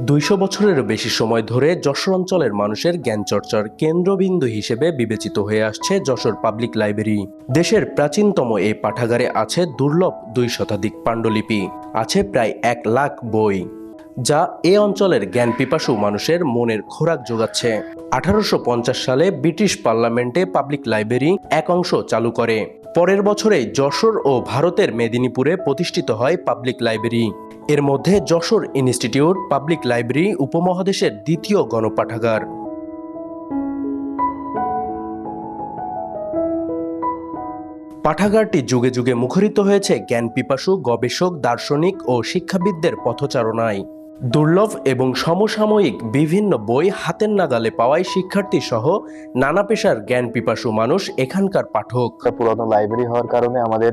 দুইশো বছরেরও বেশি সময় ধরে যশোর অঞ্চলের মানুষের জ্ঞান চর্চার কেন্দ্রবিন্দু হিসেবে বিবেচিত হয়ে আসছে যশোর পাবলিক লাইব্রেরি। দেশের প্রাচীনতম এই পাঠাগারে আছে দুর্লভ দুই শতাধিক পাণ্ডুলিপি, আছে প্রায় এক লাখ বই, যা এ অঞ্চলের জ্ঞান পিপাসু মানুষের মনের খোরাক যোগাচ্ছে। আঠারোশো পঞ্চাশ সালে ব্রিটিশ পার্লামেন্টে পাবলিক লাইব্রেরি এক অংশ চালু করে। পরের বছরে যশোর ও ভারতের মেদিনীপুরে প্রতিষ্ঠিত হয় পাবলিক লাইব্রেরি। এর মধ্যে যশোর ইনস্টিটিউট, পাবলিক লাইব্রেরি, উপমহাদেশের দ্বিতীয় গণপাঠাগার। পাঠাগারটি যুগে যুগে মুখরিত হয়েছে জ্ঞান পিপাসু, গবেষক, দার্শনিক ও শিক্ষাবিদদের পথচারণায়। দুর্লভ এবং সমসাময়িক বিভিন্ন বই হাতের নাগালে পাওয়ায় শিক্ষার্থী সহ নানা পেশার জ্ঞান পিপাসু মানুষ এখানকার পাঠক। পুরানো লাইব্রেরি হওয়ার কারণে আমাদের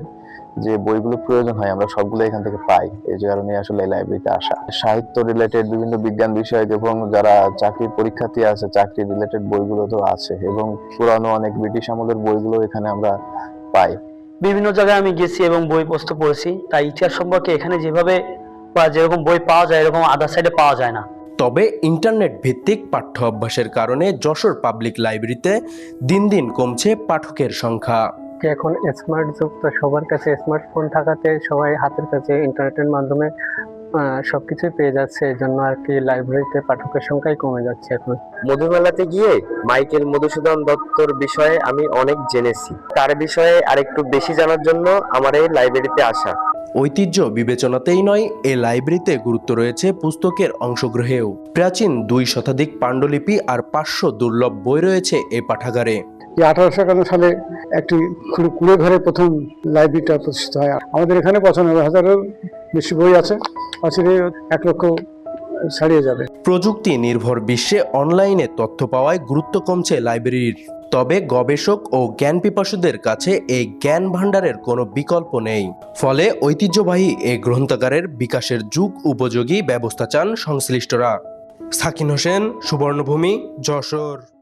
যে বইগুলো প্রয়োজন হয়, আমরা সবগুলো এখান থেকে পাই। এই কারণে আসলে লাইব্রেরিতে আসা। সাহিত্য রিলেটেড বিভিন্ন বিজ্ঞান বিষয়ক এবং যারা চাকরির পরীক্ষার্থী আছে, চাকরি রিলেটেড বইগুলো তো আছে এবং পুরানো অনেক ব্রিটিশ আমলের বইগুলো এখানে আমরা পাই। বিভিন্ন জায়গায় আমি গেছি এবং বই পড়েছি। তাই ইতিহাস সম্পর্কে এখানে যেভাবে যেরকম বই পাওয়া যায় এরকম আদার সাইডে পাওয়া যায় না। তবে ইন্টারনেট ভিত্তিক পাঠ্য অভ্যাসের কারণে যশোর পাবলিক লাইব্রেরিতে দিন দিন কমছে পাঠকের সংখ্যা। এখন স্মার্ট যুগ তো সবার কাছে স্মার্টফোন থাকাতে সবাই হাতের কাছে ইন্টারনেটের মাধ্যমে সব সবকিছুই পেয়ে যাচ্ছে। এই জন্য আর কি লাইব্রেরিতে পাঠকের সংখ্যাই কমে যাচ্ছে এখন। মধুমেলাতে গিয়ে মাইকেল মধুসূদন দত্তর বিষয়ে আমি অনেক জেনেছি। তার বিষয়ে আরেকটু বেশি জানার জন্য আমার এই লাইব্রেরিতে আসা। ঐতিহ্য বিবেচনাতেই নয় এ লাইব্রেরিতে গুরুত্ব রয়েছে পুস্তকের অংশগ্রহেও। প্রাচীন দুই শতাধিক পাণ্ডুলিপি আর পাঁচশো দুর্লভ বই রয়েছে এ পাঠাগারে। আঠারোশো একান্ন সালে একটি কুড়ে- কুড়ে ঘরে প্রথম লাইব্রেরিটা প্রতিষ্ঠিত হয়। আমাদের এখানে পঁচানব্বই হাজারের বেশি বই আছে অচিরে এক লক্ষ ছাড়িয়ে যাবে। প্রযুক্তি নির্ভর বিশ্বে অনলাইনে তথ্য পাওয়ায় গুরুত্ব কমছে লাইব্রেরির। তবে গবেষক ও জ্ঞান পিপাসুদের কাছে এই জ্ঞান ভাণ্ডারের কোনো বিকল্প নেই। ফলে ঐতিহ্যবাহী এ গ্রন্থাগারের বিকাশের যুগ উপযোগী ব্যবস্থা চান সংশ্লিষ্টরা। সাকিন হোসেন, সুবর্ণভূমি, যশোর।